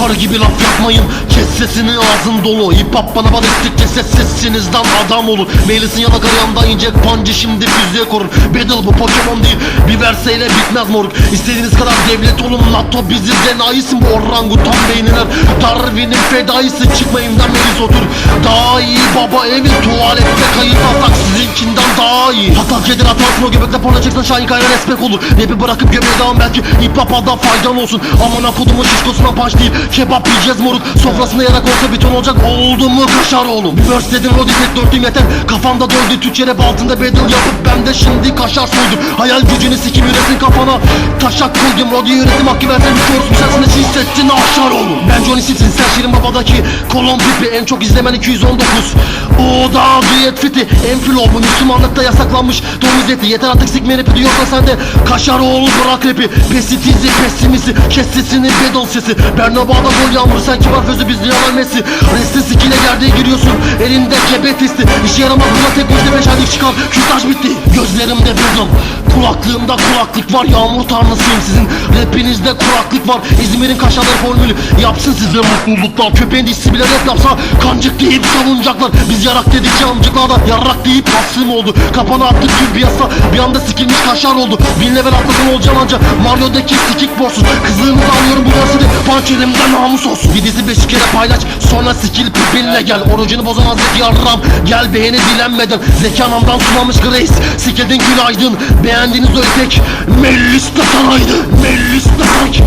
Karı gibi laf yapmayın. Kes sesini ağzın dolu. Hip hop bana bana istikçe ses sesinizden adam olur. Meylisin yana yandan inecek pancı şimdi füzeye korur. Battle bu Pokemon değil. Bir verseyle bitmez moruk İstediğiniz kadar devlet olun. NATO bizi zenayisin bu orangutan beyniler Darwin'in fedaisi. Çıkma evimden melis otur. Daha iyi baba evi tuvalette kayıt kedin hatarsın o göbekte porno çeksen Şahin Kayra respek olur. Rapi bırakıp göbeğe devam belki. Hip hop'a faydan olsun. Aman kodumun şişkosuna punch değil. Kebap yiyeceğiz moruk. Sofrasında yarak olsa bir ton olacak. Oldu mu kaşar oğlum? Verse dedim o tek dörtlüğüm yeter. Kafamda döndü Türkçe rap altında battle yapıp Ben de şimdi kaşar soydum. Hayal gücünü sikim üretin kafana Taşak koydum. Rodyo üretim hakkı versen bir korsun Sensine hissettin aşar oğlum. Ben Johnny Sitsin sen Şirin Baba'daki Kolon pipi en çok izlemen 219 O düet fiti En flow bu Müslümanlıkta yasaklanmış. Domuz eti yeter artık sikme rapi diyorsan sen de Kaşar oğlu bırak rapi. Pesitizi pesimisi Kes sesini bedol sesi Bernabağ'da gol yağmur sen kibar sözü biz Lionel Messi. Restin skine gerdeğe giriyorsun Elinde kebe testi İşe yaramaz buna tek başına beş aylık çıkan Kürtaj bitti. Gözlerimde bedel Kulaklığımda kulaklık var. Yağmur tanrısıyım sizin. Rapinizde kuraklık var. İzmir'in kaşarları formülü. Yapsın size mutluluklar Köpeğin dişisi bile rap yapsa Kancık deyip savunacaklar. Biz yarak dedikçe amcıklarda Yarrak deyip hasım oldu. Kapana attık tüm piyasa. Bir anda sikilmiş kaşar oldu. Bin level atlasın olacağım anca. Mario'daki sikik borsuz Kızlığınızı alıyorum Punch elimden namus olsun. Videosu beş kere paylaş Sonra sikil pipinle gel. Orucunu bozan Hazreti Yarram. Gel beğeni dilenmeden Zeki anamdan sumamış Grace. Sikildin günaydın. Beğendiğiniz öyle tek. Mellis de sanaydı Mellis de Mellis